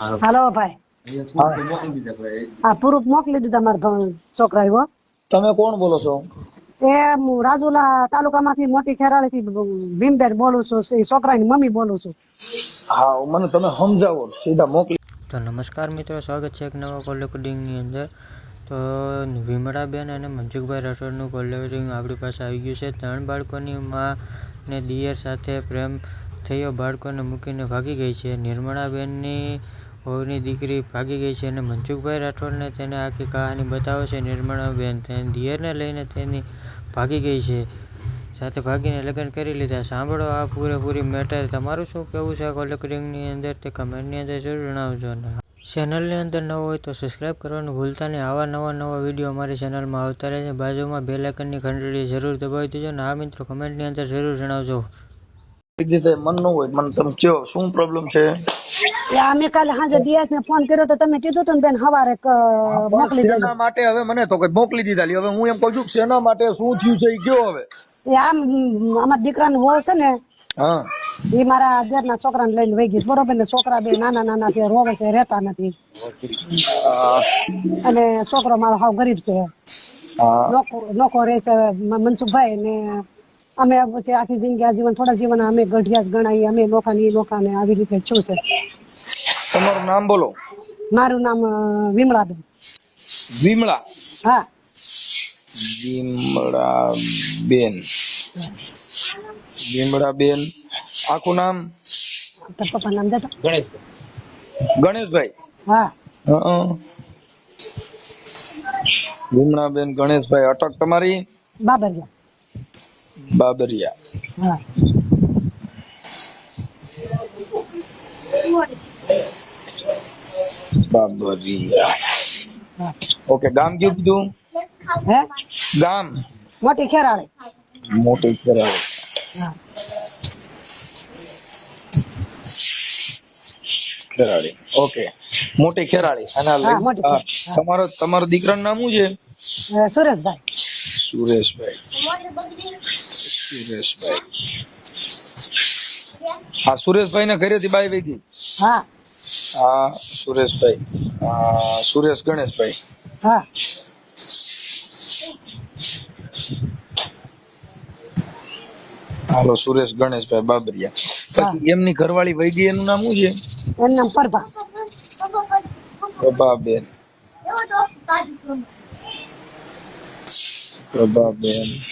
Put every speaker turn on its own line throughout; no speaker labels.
હાલો. ભાઈ. આ પ્રૂફ મોકલી દીધા મારા છોકરા એવો.
તમે કોણ બોલો છો?
એ હું રાજુલા તાલુકામાંથી મોટી ખેરાળી થી ભીમબેન બોલું છું એ છોકરાની મમ્મી બોલું છું.
હા મને તમે સમજાવો સીધા મોકલી.
તો નમસ્કાર મિત્રો સ્વાગત છે એક નવા કોલ રેકોર્ડિંગની અંદર. તો વિમળાબેન અને મંજુકભાઈ રાઠોડનું કોલ રેકોર્ડિંગ આપણી પાસે આવી ગયું છે. ત્રણ બાળકોની મા ને દિયર સાથે પ્રેમ થયો બાળકોને મૂકીને ભાગી ગઈ છે. નિર્મળાબેનની વહુની દીકરી ભાગી ગઈ છે અને મનસુખભાઈ રાઠોડને તેને આખી કહાની બતાવે છે. નિર્મળાબેન તેની દિયરને લઈને તેની ભાગી ગઈ છે. સાથે ભાગીને લગ્ન કરી લીધા. સાંભળો, આ પૂરેપૂરી મેટર. તમારું શું કહેવું છે? કોલકડિંગની અંદર તે કમેન્ટની અંદર જરૂર જણાવજો ને ચેનલની અંદર ન હોય તો સબસ્ક્રાઈબ કરવાનું ભૂલતા નહીં. આવા નવા નવા વીડિયો અમારી ચેનલમાં આવતા રહે છે. બાજુમાં બે લાઇકનની ઘંટડી જરૂર દબાવી દેજો અને આ મિત્રો કમેન્ટની અંદર જરૂર જણાવજો.
દીધી મન ન હોય મને તમે કયો શું પ્રોબ્લેમ છે?
અમે કાલે સાંજે દિયાસ ને ફોન કર્યો તો તમે કીધું હતું બેન હવારે મોકલી દેજો
શેના માટે હવે મને તો કઈ મોકલી દીધા લી. હવે હું એમ કહું છું કે શેના માટે શું થયું છે એ કયો હવે?
આમ અમારા દીકરાનું વહુ છે ને
હા.
એ મારા દેરના છોકરાને લઈને વહી ગઈ બરોબર ને? છોકરા બે નાના નાના છે રોવે છે રહેતા નથી. અને છોકરો મારો હાવ ગરીબ છે. લોકો રહે છે મનસુખભાઈ ને અમે પછી આખી જિંદગી આ જીવન થોડા જીવન અમે ગઢિયા જ ગણાય અમે લોકા ની લોકા ને આવી રીતે છું છે
તમારું નામ બોલો.
મારું નામ વિમળાબેન.
વિમળા?
હા.
વિમળા બેન વિમળા બેન આખું નામ?
પપ્પા નામ દેતો
ગણેશભાઈ.
હા.
હં. વિમળા બેન ગણેશભાઈ અટક તમારી?
બાબરિયા.
બાબરિયા
હા
બાબરિયા
હા
ઓકે ગામ કયું કીધું
હે
ગામ
મોટી ખેરાળી
મોટી કરાવે
હા
ખેરાળી ઓકે મોટી ખેરાળી અને આ
હા,
લઈ-
મોટી
આ
ખેરાળી, હા.
તમારો તમારો દીકરાનું નામ શું છે?
અ, સુરેશભાઈ
સુરેશભાઈ સુરેશભાઈ હા સુરેશભાઈ ના ઘરેથી બાઈ વૈગી
હા.
હા સુરેશભાઈ. સુરેશ ગણેશભાઈ.
હા.
હાલો સુરેશ ગણેશભાઈ બાબરિયા. પછી એમની ઘરવાળી વૈગી એનું નામ શું છે?
એનું નામ પ્રભા.
પ્રભાબેન. પ્રભાબેન.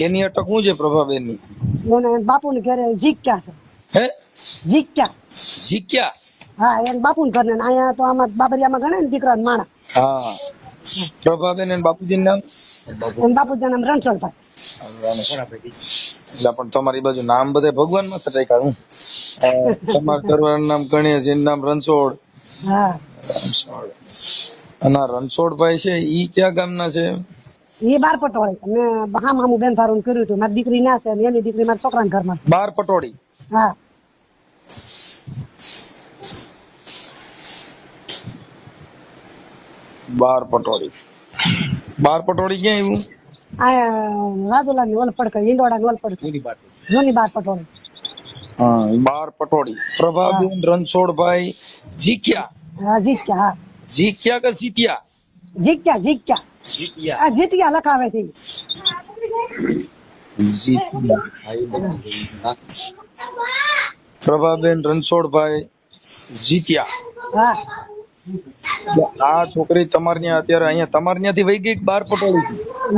એની અટક શું છે પ્રભાબેનની
એને બાપુ ને ઘરે જીક્યા છે.
હે?
જીક્યા.
જીક્યા?
હા એને બાપુ ને ઘરે અહીંયા તો આમાં બાબરિયામાં ગણે ને દીકરા માણા.
હા. પ્રભાબેન અને બાપુજી નામ?
એને બાપુજી નામ રણછોડભાઈ.
એટલે પણ તમારી બાજુ નામ બધે ભગવાનમાં હું. અ, તમારા ઘરવાળાનું નામ ગણેશ એનું નામ રણછોડ.
હા.
રણછોડ. અને રણછોડભાઈ છે ઈ ક્યાં ગામના છે?
એ બાર પટોળી. મેં હામ હામું બેન ફારું કર્યું હતું. મારી દીકરી ના છે એની દીકરી મારા છોકરા ઘરમાં છે.
બાર પટોળી.
હા.
બાર પટોળી. બાર પટોળી ક્યાં આવ્યું
આ રાજુલા ની ઓલપડ કઈ ઈંડોળા ની ઓલપડ જૂની બાર પટોળી.
હા બાર પટોળી. પ્રભાબેન રણછોડભાઈ જીક્યા
હા જીત્યા હા.
જીક્યા કે જીત્યા?
જીત્યા જીત્યા આ જીત્યા લખાવે છે.
પ્રભાબેન રણછોડભાઈ જીત્યા
હા.
આ છોકરી તમારી ત્યાં અત્યારે અહીંયા તમારી ત્યાંથી વહી ગઈ બાર પટોળી?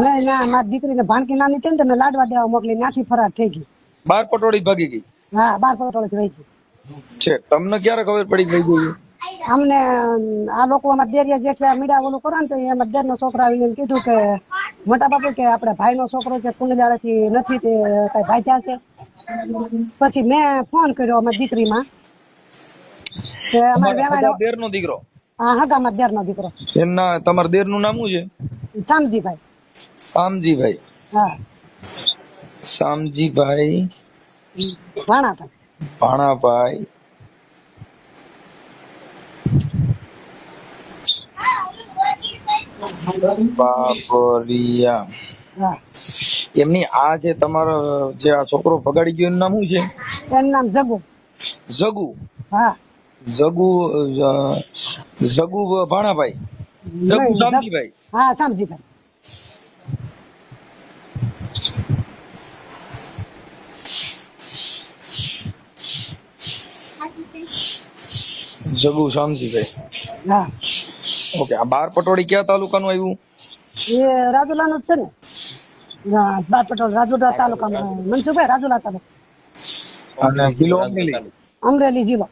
નહીં ના મારી દીકરીને ભાણકી નાની છે ને લાડવા દેવા મોકલી નાથી ફરાર થઈ ગઈ.
બાર પટોળી ભાગી ગઈ?
હા બાર પટોળી રહી ગઈ.
છે તમને ક્યારે ખબર પડી ગઈ ગઈ?
અમને આ લોકો અમારા દેરિયા જેઠિયા મીડા ઓલું કરો ને તો એ દેર નો છોકરો આવીને એમ કીધું કે મોટા બાપુ કે આપડે ભાઈ નો છોકરો છે કુંડજાળા થી નથી તે કઈ ભાજ્યા છે? પછી મેં ફોન કર્યો અમારી દીકરીમાં. કે અમારે વેવાડો
દેર નો દીકરો.
હા હા અમારા દેર નો દીકરો.
એમના તમારા દેરનું નામ શું છે?
શામજીભાઈ.
શામજીભાઈ.
હા.
શામજીભાઈ
ભાણાભાઈ
ભાણાભાઈ બાબરિયા. એમની આ જે તમારો જે આ છોકરો ભગાડી ગયો એનું નામ શું છે?
એનું નામ જગુ.
જગુ?
હા.
જગુ જગુ ભાણાભાઈ. જગુ. શામજીભાઈ.
હા શામજીભાઈ.
જગુ શામજીભાઈ.
હા.
ઓકે આ બાર પટોળી કયા તાલુકાનું આવ્યું?
એ રાજુલાનું જ છે ને. બાર પટોળ રાજુલા તાલુકામાં મનસુખભાઈ રાજુલા તાલુકા.
અને જિલ્લો અમરેલી
અમરેલી જિલ્લો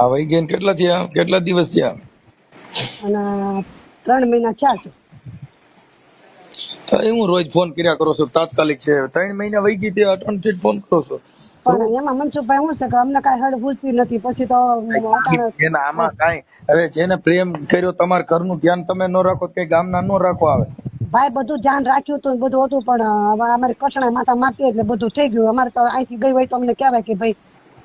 આ વહી ગયા કેટલા થયા? કેટલા દિવસ થયા?
અને ત્રણ મહિના થયા છે.
હું રોજ ફોન કર્યા કરો છો તાત્કાલિક છે. ત્રણ મહિના વહી ગઈ તે અટણથી ફોન કરો છો.
પણ એમાં મનસુખભાઈ શું છે કે અમને કાંઈ પૂછતી નથી પછી તો
એના આમાં કાંઈ. હવે જેને પ્રેમ કર્યો તમારા ઘરનું ધ્યાન તમે ન રાખો કે ગામના ન રાખો આવે.
ભાઈ બધું ધ્યાન રાખ્યું તો બધું હતું પણ હવે અમારી કસણા માતા મારતી એટલે બધું થઈ ગયું. અમારે તો અહીંથી ગઈ હોય તો અમને કહેવાય કે ભાઈ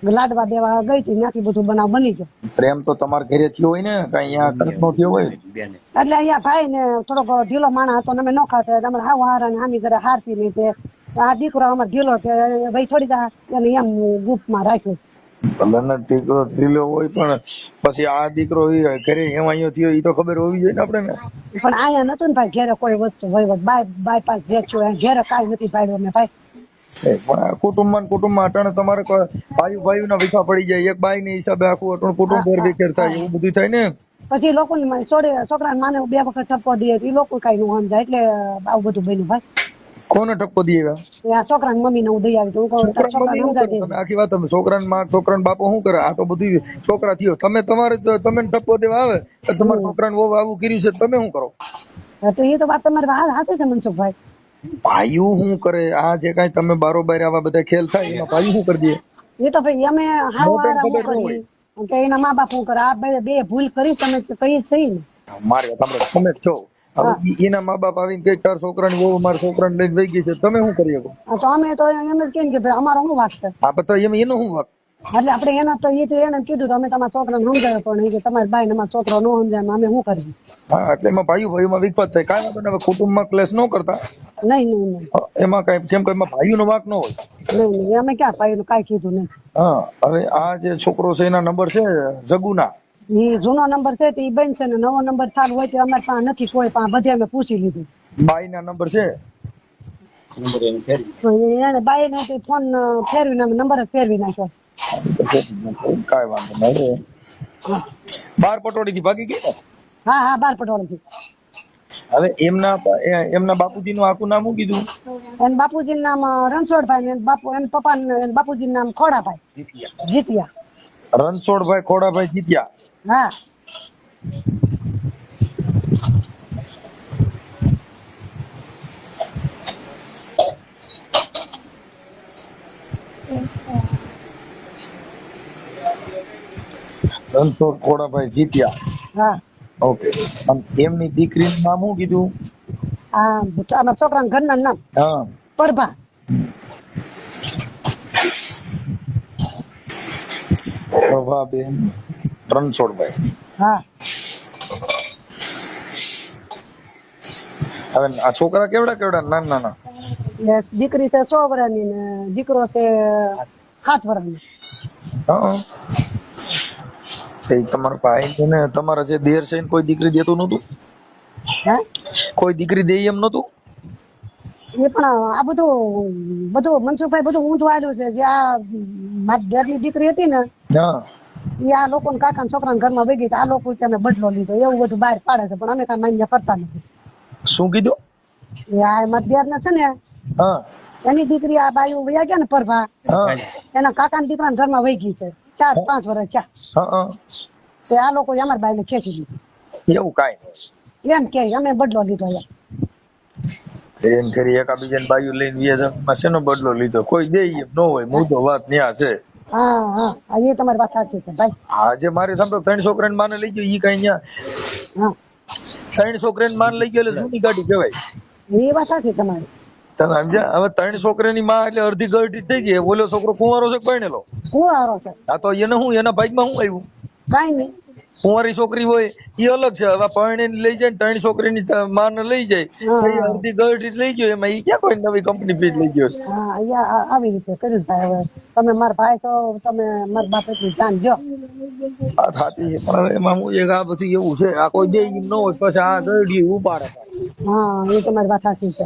લાડવા દેવા ગઈ હતી ત્યાંથી બધું બનાવ બની ગયો.
પ્રેમ તો તમારા ઘરે થયો હોય ને કઈ અહીંયા થયો હોય?
એટલે અહીંયા ભાઈ ને થોડોક ઢીલો માણસ હતો અમે ન ખાતા એટલે અમારે હાવ હાર અને હામી ઘરે હારતી નહીં તે. આ દીકરો અમારે ઢીલો કે ભાઈ થોડી દા એને એમ ગ્રુપમાં રાખ્યો.
ભલે દીકરો થયેલો હોય પણ પછી આ દીકરો ઘરે એમ અહીંયા થયો એ તો ખબર હોવી જોઈએ ને આપણે ને.
પણ અહીંયા નતું ને ભાઈ ઘેરે કોઈ વસ્તુ વહીવટ બાય બાયપાસ જે થયું ઘેરે કાંઈ નથી પાડ્યું મેં ભાઈ.
કુટુંબમાં ને કુટુંબમાં અટણ તમારે ભાઈ ભાઈ ના વિખા પડી જાય. એક બાઈ ની હિસાબે આખું અટણ કુટુંબ વેર વિખેર થાય એવું બધું થાય ને?
પછી લોકો છોડે છોકરા માને બે વખત ઠપકો દે એ લોકો કઈ નું સમજાય. એટલે આવું બધું બન્યું ભાઈ
કોને ઠપકો દે એવા?
છોકરા છોકરાને મમ્મી ને હું દઈ આવી તો
આખી વાત તમે છોકરાને માં છોકરાને બાપો શું કરે? આ તો બધું છોકરા થયો. તમે તમારે તમે ઠપકો દેવા આવે તો તમારા છોકરા ને આવું કર્યું છે તમે શું કરો?
તો એ તો વાત તમારી વાત હાથે છે મનસુખભાઈ.
ભાઈયું શું કરે? આ જે કાઈ તમે બારોબાર આવા બધા ખેલ થાય એમાં ભાઈ શું કરી દે?
એ તો ભાઈ અમે હાવ
મોટાને
હું કરી કે એના મા બાપ શું કરે? આ બે ભૂલ કરી તમે કઈ સહી ને
મારે તમે તમે છો. હવે એના મા બાપ આવીને કે તાર છોકરાની બહુ મારા છોકરાને લઈને વહી ગઈ છે તમે શું કરી શકો?
તો અમે તો એમ જ કહીએ કે ભાઈ અમારો શું વાક છે?
આ બધા એમ એનો શું વાક?
એટલે આપણે એના તો એ તો એને કીધું અમે તમારા છોકરાને સમજાવ્યો પણ એ કે તમારી બાઈ અમારા છોકરો ન સમજાય અમે શું કરીએ?
હા એટલે એમાં ભાઈઓ ભાઈઓમાં વિખવાદ થાય. કાંઈ વાંધો નહીં હવે કુટુંબમાં ક્લેશ ન કરતા.
નહીં નહીં નહીં.
એમાં કઈ કેમ કે એમાં ભાઈઓનો વાંક ન હોય.
નહીં નહીં અમે ક્યાં ભાઈ કાંઈ કીધું નહીં.
હા હવે આ જે છોકરો છે એના નંબર છે જગુના.
એ જૂનો નંબર છે તે બેન છે ને નવો નંબર ચાલુ હોય તો અમારે પાસે નથી કોઈ પાસે બધે અમે પૂછી લીધું.
બાઈ ના નંબર છે
તો એને બાઈ ને ફોન ફેરવીને અમે નંબર જ ફેરવી નાખ્યો છે.
કાંઈ વાંધો નહીં. બાર પટોળી થી ભાગી ગઈ ને?
હા હા બાર પટોળથી.
હવે એમના એમના બાપુજી નું આખું નામ શું કીધું?
એન બાપુજી નામ રણછોડભાઈ ને બાપુ એન પપ્પા ને બાપુજી નામ ખોડાભાઈ. જીતિયા.
રણછોડભાઈ ખોડાભાઈ જીત્યા.
હા.
રણછોડ ખોડાભાઈ જીત્યા.
હા.
ઓકે એમની દીકરીનું નામ શું કીધું
આ આમાં છોકરાના ઘરના નામ?
હા.
પરભા.
પ્રભાબેન રણછોડભાઈ.
હા.
હવે આ છોકરા કેવડા કેવડા? નાના નાના.
દીકરી છે સો વર્ષની ને દીકરો છે સાત વર્ષની
હા. એ તમારો ભાઈ છે ને તમારા જે દેર છે કોઈ દીકરી દેતું નતું
હે?
કોઈ દીકરી દે એમ નતું
એ પણ આ બધું બધું મનસુખભાઈ બધું ઊંધું આવેલું છે. જે આ મારી ઘરની દીકરી હતી ને એ આ લોકો કાકા છોકરા ઘરમાં તો આ લોકો તમે બદલો લીધો. એવું બધું બહાર પાડે છે. પણ અમે કઈ માન્ય કરતા નથી.
શું કીધું?
એ આ મતદાર ને છે ને એની દીકરી આ બાયુ વયા ગયા ને પરભા એના કાકાના દીકરા ઘરમાં વહી ગઈ છે. ચાર પાંચ વર્ષ ચાર તે આ લોકો અમારા બાઈને ખેંચી લીધી
એવું કાંઈ
એમ કે અમે બદલો લીધો યાર
એમ કરી એકાબીજાને બાયું લઈને વ્યા જવામાં શેનો બદલો લીધો? કોઈ દે એમ. ન હોય મુદ્દો વાત ન્યા છે.
હા હા. એ તમારી વાત સાચી છે ભાઈ.
આજે મારે સાંભળો ત્રણ છોકરાને માને લઈ ગયો ઈ કઈ ન્યા. ત્રણ છોકરાને માન લઈ ગયો એટલે જૂની ગાડી કહેવાય?
એ વાત સાચી તમારી.
તમે સમજ્યા? હવે ત્રણ છોકરાની માં એટલે અડધી ગરડી થઈ ગઈ. ઓલો છોકરો કુંવારો છે પરણેલો
કુવારો છે.
આ તો એને હું એના ભાગમાં હું આવ્યું?
કાંઈ નહીં.
કુંવારી છોકરી હોય એ અલગ છે. હવે પરણીને લઈ જાય ને ત્રણ છોકરીની માને લઈ જાય. અડધી ગરડી લઈ ગયો એમાં એ ક્યાં કોઈ નવી કંપની ફીટ લઈ ગયો
આવી રીતે કર્યું ભાઈ હવે. તમે મારા ભાઈ છો તમે મારા બાપ એટલું ધ્યાન દો
આ થાતી છે પણ એમાં હું એક આ બધું એવું છે. આ કોઈ દે ન હોય પછી આ ગરડી ઉપાડે
હા એ તમારી વાત સાચી છે.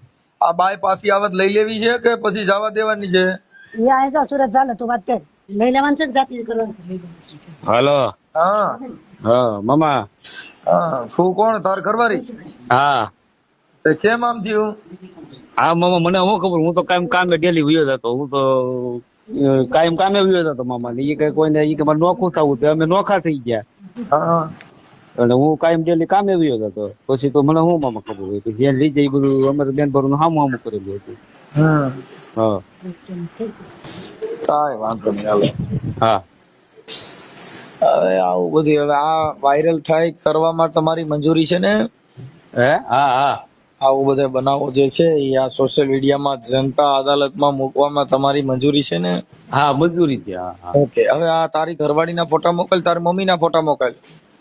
આ બાય પાછી આવત લઈ લેવી છે કે પછી જવા દેવાની છે?
એ તો સુરત ચાલે તું વાત કર. લઈ લેવાનું છે કે જાતિ કરવાનું છે?
હાલો.
હા.
હા મામા.
હા તું કોણ? તાર ઘરવારી
હા.
તે કેમ આમ થયું?
હા મામા મને હું ખબર? હું તો કાયમ કામે ડેલી વયો જતો. હું તો કાયમ કામે વયો જતો મામા. ને ઈ કઈ કોઈને ઈ કે મારે નોખું થવું તો અમે નોખા થઈ ગયા.
હા.
અને હું કાયમ ડેલી કામે વયો હતો. પછી તો મને હું મામા ખબર હોય કે જેને લઈ જાય બધું અમારે બેન ભરું હામું હામું કરેલું હતું.
હમ
હા.
કાંઈ વાંધો નહીં હાલો.
હા.
હવે આવું બધું હવે આ વાયરલ થાય કરવામાં તમારી મંજૂરી છે ને?
હે? હા હા.
આવું બધા બનાવો જે છે એ આ સોશિયલ મીડિયામાં જનતા અદાલતમાં મૂકવામાં તમારી મંજૂરી છે ને?
હા મંજૂરી છે
ઓકે હવે આ તારી ઘરવાળીના ફોટા મોકલ તારી મમ્મીના ફોટા મોકલ.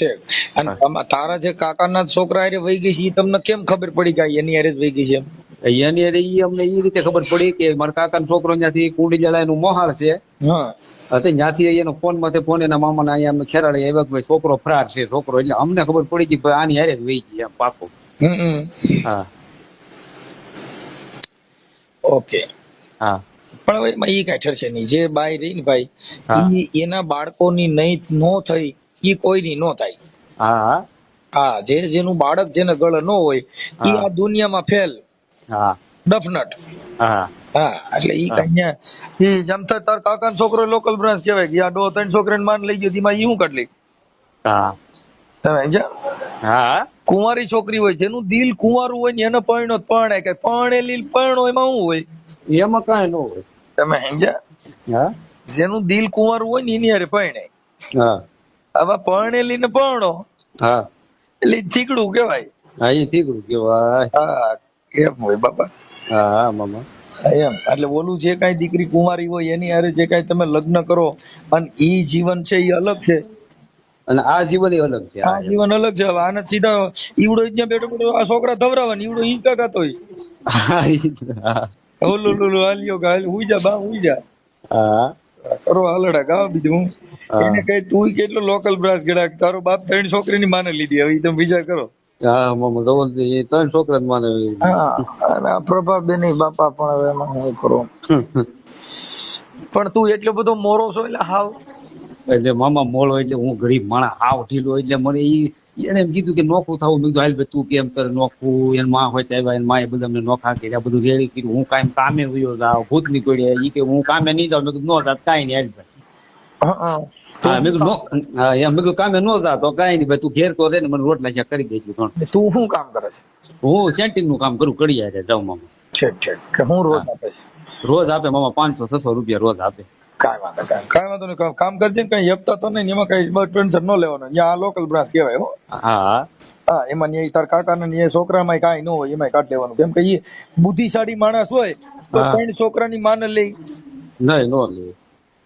ઠીક અને તારા જે કાકાના છોકરા હારે વહી ગઈ છે ઈ તમને કેમ ખબર પડી કે એની હારે જ વહી ગઈ છે?
એની હારે એ અમને એ રીતે ખબર પડી કે મારા કાકા છોકરો ત્યાંથી કુંડી જલા એનું મોહાળ છે.
હા.
ત્યાંથી એનો ફોનમાંથી ફોન એના મામા ના અહીંયા અમને ખેરાડે આવ્યા કે ભાઈ છોકરો ફરાર છે છોકરો. એટલે અમને ખબર પડી ગઈ કે ભાઈ આની હારે જ વહી ગઈ એમ પાકો. હા.
ઓકે.
હા.
પણ હવે એમાં એ કાંઈ ઠરશે નહીં જે બાય રહી ને ભાઈ એના બાળકોની નહીં નો થઈ ઈ કોઈની નો થાય.
હા. હા
જે જેનું બાળક જેને ગળ ન હોય ઈ આ દુનિયામાં ફેલ.
હા.
ડફનટ.
હા.
હા એટલે ઈ
હા.
ઈ જમતા તાર કાકાનો છોકરો લોકલ બ્રાન્ચ કહેવાય. ત્રણ છોકરાને માન લઈ ગયો ઈ હું કાઢલી?
હા.
તમે સમજ્યા?
હા.
કુંવારી છોકરી હોય જેનું દિલ કુંવારું હોય ને એને પરણો જ પરણે કે પરણેલી પરણો એમાં શું હોય?
એમાં કાંઈ ન હોય.
તમે સમજ્યા?
હા.
જેનું દિલ કુંવારું હોય ને એની હારે પરણે
હા.
હવે પરણેલી ને પરણો.
હા.
એટલે થીકડું કેવાય
હા એ થીકડું કેવાય
હા એમ હોય બાપા
હા મામા.
એમ. એટલે ઓલું જે કઈ દીકરી કુંવારી હોય એની હારે જે કઈ તમે લગ્ન કરો અને ઈ જીવન છે ઈ અલગ છે.
અને આ જીવન ય અલગ છે
આ જીવન અલગ છે. હવે આને સીધા ઈવડો ત્યાં બેઠો બેઠો આ છોકરા ધવરાવા ઈવડો ઈ
જ.
ઓલું ઓલું હાલ્યો ગાલ હુઈ જા બા હુઈ જા.
હા.
કરો હાલડા ગાવ બીજું એને કઈ તું કેટલો લોકલ બ્રાસ ગડાક તારો બાપ ત્રણ છોકરીની માને લીધી. હવે તમે વિચાર કરો.
હા મામા ધવલ એ ત્રણ છોકરા માને
હા અને પ્રભા બેન બાપા પણ હવે એમાં કરો. પણ તું એટલો બધો મોરો છો એટલે હાવ.
એટલે મામા મોળો એટલે હું ગરીબ માણસ હાવ ઢીલો. એટલે મને ઈ એને એમ કીધું કે નોખું થવું. મેં કીધું હાલ તું કેમ કરે નોખું? એનમાં હોય ત્યાં એની માએ બધા અમને નોખા કર્યા. બધું રેડી કર્યું. હું કાંઈ કામે ગયો જાવ ભૂત નીકળ્યા. એ કે હું કામે નહીં જાઉં. મેં કીધું નો જાત કાંઈ નહીં હાલ મેં કીધું એમ. મેં કીધું કામે નો જા તો કાંઈ નહીં ભાઈ તું ઘેર તો રે ને મને રોટલા જ્યાં કરી દેજો ત્રણ
તું શું કામ કરે છે?
હું સેન્ટિંગનું કામ કરું યારે જાઉં મામા
ઠીક ઠીક. હું રોજ આપે
રોજ આપે મામા પાંચસો છસો રૂપિયા રોજ આપે.
કાંઈ વાંધો કાંઈ કાંઈ વાંધો નહીં. કામ- કરજે ને કઈ યપતા તો નહીં એમાં કઈ ટેન્શન ન લેવાનું. અહીંયા આ લોકલ બ્રાન્ચ કહેવાય હો.
હા.
હા એમાં ન્યાય તાર કાકા ને ન્યાય છોકરામાં કાંઈ ન હોય એમાં કાઢ લેવાનું. કેમ કે ઈ બુદ્ધિશાળી માણસ હોય તો ત્રણ છોકરાની માને લઈ
નહીં નો લે.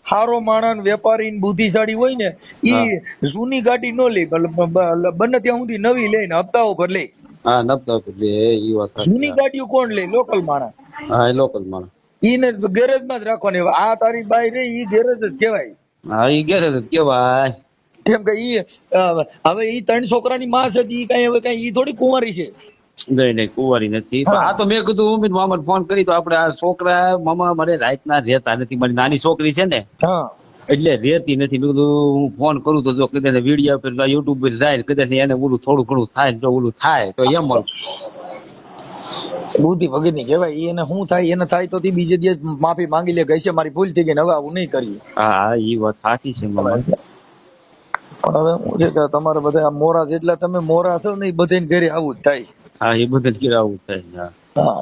સારો માણસ વેપારી ને બુદ્ધિશાળી હોય ને ઈ જૂની ગાડી નો લે બને ત્યાં સુધી નવી લે ને હપ્તા ઉપર લે.
હા નબતા લે ઈ વાત
જૂની ગાડીઓ કોણ લે? લોકલ માણસ.
હા લોકલ માણસ.
ઈને ગેરેજમાં જ રાખવાની આ તારી બાઈ રે ઈ ગેરેજ જ કહેવાય.
હા ઈ ગેરેજ જ કેવાય
કેમ કે ઈ હવે ઈ ત્રણ છોકરાની માં છે ઈ કઈ હવે કઈ ઈ થોડી કુંવારી છે.
નહીં નહીં કુંવારી નથી. આ તો મેં કીધું ઉમેદ મામા ફોન કરી તો આપણે આ છોકરા મામા મારે રાતના રહેતા નથી. મારી નાની છોકરી છે ને એટલે રહેતી નથી. મેં કીધું હું ફોન કરું તો જો કદાચ વીડિયો પર યુટ્યુબ પર જાય કદાચ એને ઓલું થોડું ઘણું થાય જો ઓલું થાય. તો એમ
બુદ્ધિ વગરની કહેવાય એને શું થાય? એને થાય તો બીજે દિવસ માફી માંગી લે ગઈ છે મારી ભૂલ થઈ ગઈ હવે આવું નહીં કરીએ.
હા એ વાત સાચી છે
પણ હવે હું કે તમારે બધા મોરા જેટલા તમે મોરા છો ને એ બધાને ઘરે આવું જ થાય છે.
હા એ બધા ઘરે આવું થાય છે હા.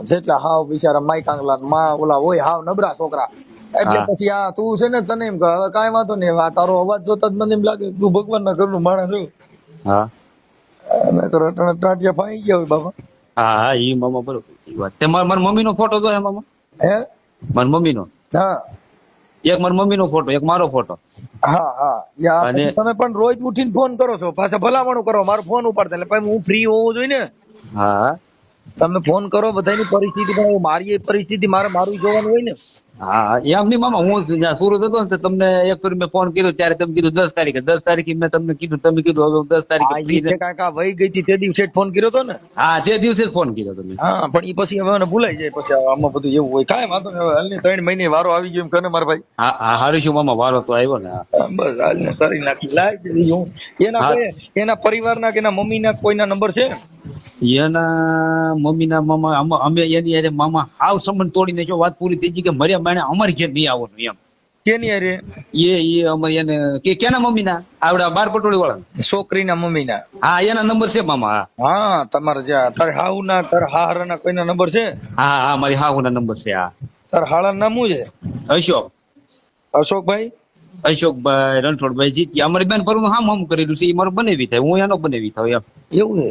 જેટલા હાવ બિચારા માઈ કાંગલા ને માં ઓલા હોય હાવ નબરા છોકરા. એટલે પછી આ તું છે ને તને એમ હવે કાંઈ વાંધો નહીં આ તારો અવાજ જોતા જ મને એમ લાગે તું ભગવાન ના ઘરનું માણસ છું
હા.
તો રટણ ફાઈ ગયા હોય બાબા
હા હા એ મામા બરોબર ઈ વાત. તે મારા મમ્મી નો ફોટો તો હે મામા?
હે?
મારા મમ્મી નો
હા.
એક મારી મમ્મીનો ફોટો એક મારો ફોટો
હા હા. તમે પણ રોજ ઉઠીને ફોન કરો છો. પાછા ભલામણું કરો. મારો ફોન ઉપાડતા એટલે પછી હું ફ્રી હોવું જોઈએ ને?
હા.
તમે ફોન કરો બધાની પરિસ્થિતિ પણ મારી પરિસ્થિતિ મારે મારું જોવાનું હોય ને?
હા એમ નહીં મામા હું જ્યાં સુરત હતો ને તમને એક ફરી મેં ફોન કર્યો ત્યારે તમે કીધું દસ તારીખે. દસ તારીખે મેં તમને કીધું તમે કીધું હવે દસ તારીખે
આ વહી ગઈ હતી તે દિવસે ફોન કર્યો હતો ને?
હા તે દિવસે જ ફોન કર્યો તમે
હા પણ એ પછી હવે મને ભૂલાઈ જાય પછી આમાં બધું એવું હોય. કાંઈ વાંધો નહીં હવે હાલની ત્રણ મહિને વારો આવી ગયો એમ કને મારા ભાઈ.
હા હા હારું શું મામા વારો તો આવ્યો ને.
બસ હાલને કરી નાખી. લાય કે ઈ હું. એના એના પરિવારના કે એના મમ્મીના કોઈના નંબર છે?
એના મમ્મીના મામા અમે એની અરે મામા હાવ સંબંધ તોડીને જો વાત પૂરી થઈ ગઈ કે મર્યા માણે અમારી ઘેર નહીં આવવાનું એમ.
કેની અરે
એ એ અમે એને કે કેના મમ્મીના? આવડા બાર પટોળી વાળા
છોકરીના મમ્મીના.
હા એના નંબર છે મામા હા.
હા તમારે જ્યાં તાર હાહુના તાર ના કોઈના નંબર છે?
હા હા મારી હાહુના નંબર છે હા.
તાર હાળા નામ શું છે?
અશોક.
અશોકભાઈ?
અશોકભાઈ રણછોડભાઈ જીત્યા અમારી બેન પરનું હામ હામ કરેલું છે એ મારું બનેવી થાય હું એનો બનેવી થાય એમ.
એવું છે?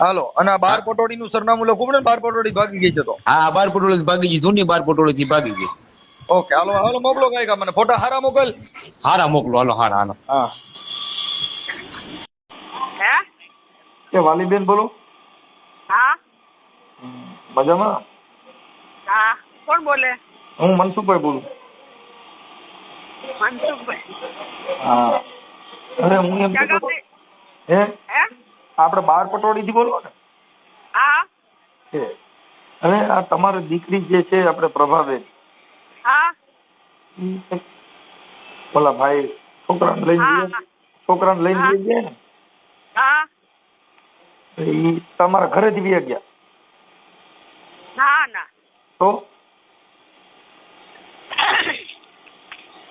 હાલો અને આ બાર પટોળી નું સરનામું લખવું પડે ને બાર પટોળી ભાગી ગઈ છે તો.
હા બાર પટોળી ભાગી ગઈ જૂની બાર પટોળી થી ભાગી ગઈ.
ઓકે હાલો હાલો મોકલો કઈ મને. ફોટા હારા મોકલ.
હારા મોકલો હાલો હારા હાલો.
હા.
હે?
કે વાલીબેન બોલો.
હા.
મજામાં?
હા કોણ બોલે?
હું મનસુખભાઈ બોલું.
મનસુખભાઈ.
હા. અરે હું એમ હે?
હે?
આપણે બાર પટોળી થી બોલો ને.
હા.
છે હવે આ તમારી દીકરી જે છે આપણે પ્રભાબેન.
હા.
ઓલા ભાઈ છોકરાને લઈને છોકરાને લઈને. ગયા ને?
હા.
તમારા ઘરેથી વ્યા ગયા?
ના ના.
તો?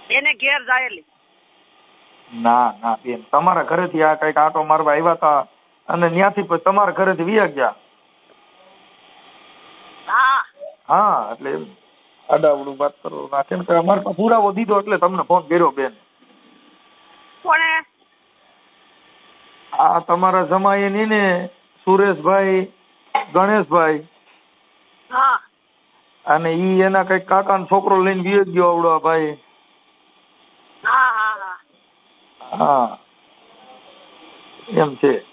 એને ઘેર જાયેલી.
ના ના બેન. તમારા ઘરેથી આ કંઈક આટો મારવા આવ્યા હતા અને ત્યાંથી તમારા ઘરેથી વિયા ગયા?
હા.
એટલે આડાવડું વાત કરો ના ને અમારે પુરાવો દીધો એટલે તમને ફોન કર્યો બેન. આ તમારા જમાઈ ની ને સુરેશભાઈ ગણેશભાઈ.
હા.
અને ઈ એના કંઈક કાકાનો છોકરો લઈને વિયો ગયો આવડો ભાઈ.
હા.
એમ છે.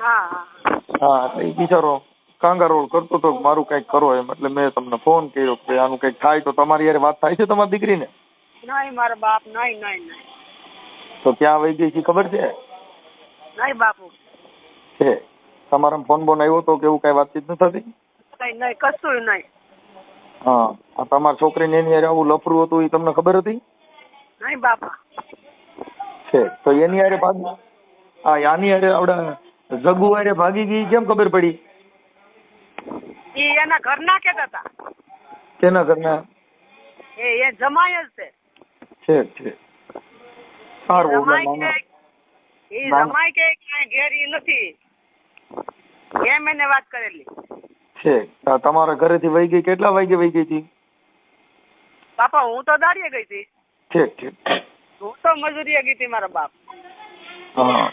હા.
એ બિચારો કાંગારોળ કરતો તો મારું કંઈક કરો એમ એટલે મેં તમને ફોન કર્યો કે આનું કંઈક થાય તો તમારી યાર વાત થાય છે તમારી દીકરીને?
નહીં મારા બાપ નહીં નહીં નહીં.
તો ક્યાં વહી ગઈ છે ખબર છે?
નહીં બાપુ.
છે. તમારા ફોન બોન આવ્યો તો કે એવું કઈ વાતચીત ન થતી?
નહીં નહીં કશું નહીં.
હા તમારા છોકરીને એની હારે આવું લફરું હતું એ તમને ખબર હતી?
નહીં બાપા.
છે. તો એની હારે ભાગી હા આની હારે આવડા જગુ હારે ભાગી ગઈ કેમ ખબર પડી?
એ એના ઘરના કહેતા હતા.
કેના ઘરના?
એ એ જમાય જ છે.
છે છે સારું
એ જમાય કે ઘેર નથી. એમ એને વાત કરેલી.
છે તમારા ઘરેથી વહી ગઈ કેટલા વાગે વહી ગઈ હતી?
બાપા હું તો દાડીએ ગઈ હતી.
ઠીક ઠીક.
હું તો મજૂરીએ ગઈ હતી મારા બાપ.
હા.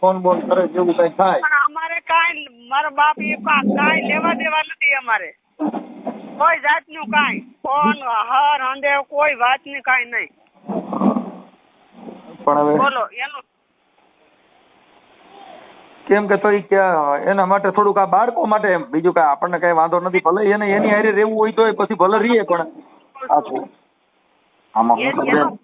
ફોન બોન કરે જેવું કઈ થાય.
પણ અમારે કાંઈ મારા બાપ એ કા- લેવા દેવા નથી અમારે. કોઈ જાતનું કાંઈ. ફોન હર હંધે કોઈ વાતની કાંઈ નહીં.
પણ હવે
બોલો એનું.
કેમ કે તો એના માટે થોડુંક આ બાળકો માટે એમ. બીજું કઈ આપણને કઈ વાંધો નથી. ભલે એને એની હારે રહેવું હોય તો પછી ભલે રહીએ પણ. આ આમાં હું?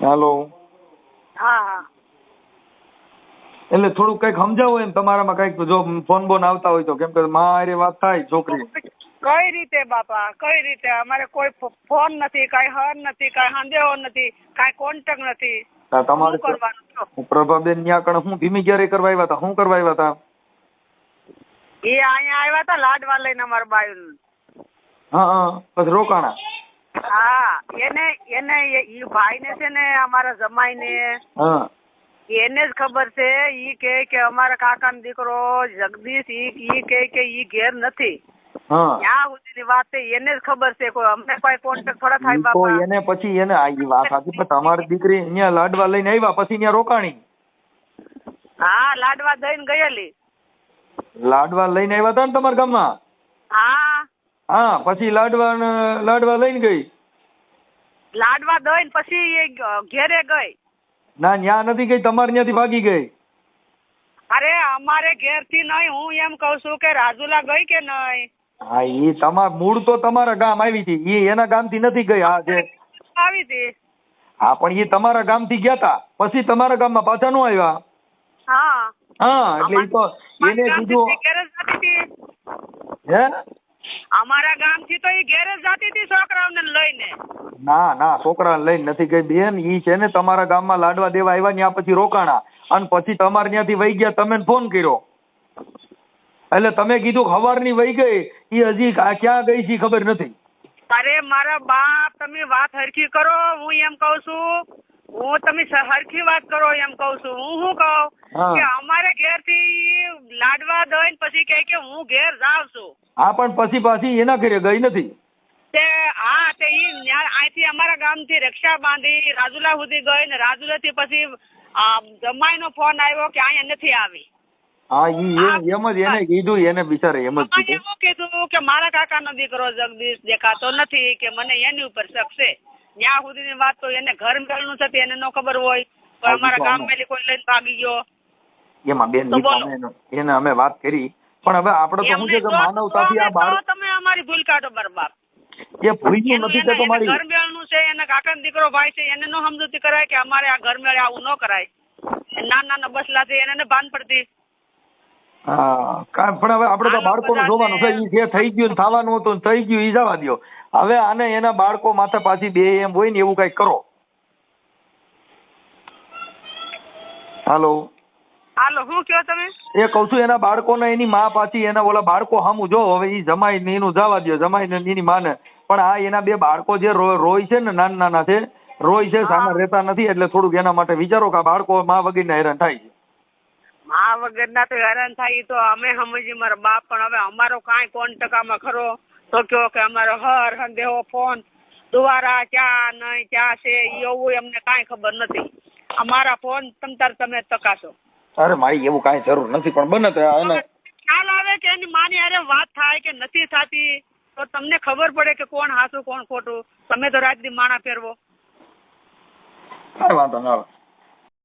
હાલો.
હા
એટલે થોડુંક કંઈક સમજાવો એમ તમારામાં કંઈક જો ફોન બોન આવતા હોય તો. કેમ કે મારે વાત થાય છોકરી.
કઈ રીતે બાપા? કઈ રીતે? અમારે કોઈ ફોન નથી કઈ હર નથી કઈ સંદેહો નથી કઈ કોન્ટેક્ટ નથી.
તમારે પ્રભાબેન ન્યા કણ હું ધીમી ક્યારે કરવા આવ્યા હતા? શું કરવા આવ્યા હતા?
એ અહીંયા આવ્યા હતા લાડવા લઈને અમારા બાયુ
હા હા. પછી રોકાણા.
હા એને એને ઈ ભાઈ ને છે ને અમારા જમાઈ ને એને જ ખબર છે ઈ કે કે અમારા કાકાનો દીકરો જગદીશ ઈ ઈ કે કે ઈ ઘેર નથી.
હા.
ત્યાં સુધીની વાત છે એને જ ખબર છે કોઈ અમને કોઈ કોન્ટેક્ટ થોડા થાય બાપા.
એને પછી એને આ વાત સાચી પણ તમારી દીકરી અહીંયા લાડવા લઈને આવ્યા પછી અહીંયા રોકાણી.
હા લાડવા દઈને ગયેલી.
લાડવા લઈને આવ્યા હતા ને તમારા ગામમાં?
હા
હા પછી લાડવા લાડવા લઈને ગઈ.
લાડવા દઈને પછી એ ઘેરે ગઈ.
ના ન્યા નથી ગઈ તમારે ત્યાંથી ભાગી ગઈ.
અરે અમારે ઘેરથી નહીં હું એમ કઉ છું કે રાજુલા ગઈ કે નહીં?
હા ઈ તમાર મૂળ તો તમારા ગામ આવી હતી. ઈ એના ગામથી નથી ગઈ હા જે.
આવી હતી.
હા પણ ઈ તમારા ગામથી ગયા તા. પછી તમારા ગામમાં પાછા નો આવ્યા.
હા.
હા એટલે ઈ તો એને કીધું હે?
અમારા ગામથી તો એ ઘેરે જતી હતી છોકરાઓને લઈને.
ના ના છોકરાને લઈને નથી ગઈ. બેન ઈ છે ને તમારા ગામમાં લાડવા દેવા આવ્યા ત્યાં પછી રોકાણા. અને પછી તમારે ત્યાંથી વહી ગયા તમે ફોન કર્યો. એટલે તમે કીધું હવારની વહી ગઈ. ઈ હજી ક્યાં ગઈ છે ખબર નથી.
અરે મારા બાપ તમે વાત હરખી કરો હું એમ કઉ છું. હું તમે સરખી વાત કરો એમ કઉ છું. હું શું કહું? કે અમારે ઘેરથી લાડવા દઈ પછી કહે કે હું ઘેર જાઉં છું.
હા પણ પછી પાછી એના ઘરે ગઈ નથી.
તે હા તે ઈ અહીંથી અમારા ગામથી રક્ષા બાંધી રાજુલા સુધી ગઈ ને રાજુલા થી પછી જમાઈ નો ફોન આવ્યો કે અહીંયા નથી આવી.
હા ઈ એમ એમ જ એને કીધું એને બિચારે એમ જ કીધું.
કીધું કે મારા કાકાનો દીકરો જગદીશ દેખાતો નથી કે મને એની ઉપર શક છે. ત્યાં સુધીની વાત તો એને ઘર મેળનું છે એને ન ખબર હોય. તો અમારા ગામ મેલી કોઈ લઈને ભાગી ગયો.
એમાં બેન એને- અમે વાત કરી. પણ હવે આપણે તો શું છે કે માનવતાથી આ
તો
બાળક
તમે અમારી ભૂલ કાઢો બરબાદ.
એ ભૂલ્યું નથી કે તમારી
ઘર મેળનું છે એના કાકાનો દીકરો ભાઈ છે એને નો સમજૂતી કરાય કે અમારે આ ઘર મેળે આવું ન કરાય. નાના નાના બસલા છે એને ભાન પડતી.
હા કાંઈ પણ હવે આપણે તો
બાળકો
બાળકોનું જોવાનું છે ઈ જે થઈ ગયું ને થવાનું હતું ને થઈ ગયું ઈ જવા દ્યો. હવે આને એના બાળકો માથે પાછી બે એમ હોય ને એવું કઈ કરો. હાલો.
હાલો શું કહો તમે?
એ કઉ છું એના બાળકોને એની માં પાછી એના ઓલા બાળકો સામું જો હવે ઈ જમાઈ ને એનું જવા દો જમાઈ ને એની માને. પણ આ એના બે બાળકો જે રોય છે ને નાના નાના છે રોય છે સામે રહેતા નથી એટલે થોડુંક એના માટે વિચારો કે આ બાળકો માં વગર હેરાન થાય છે.
મા વગરના તો હેરાન થાય તો અમે સમજી મારા બાપ પણ હવે અમારો કાંઈ કોણ ટકામાં ખરો? તો કયો કે અમારો હર હંદેહો ફોન દુવારા ક્યાં નહીં ક્યાં છે? એવું અમને કાંઈ ખબર નથી. અમારા ફોન તમ તાર તમે તકાશો
અરે મારી એવું કાંઈ જરૂર નથી પણ બને તો
ખ્યાલ આવે કે એની માની અરે વાત થાય કે નથી થતી તો તમને ખબર પડે કે કોણ હાસું કોણ ખોટું. તમે તો રાત દી માણા ફેરવો.
કાંઈ વાંધો ના આવે.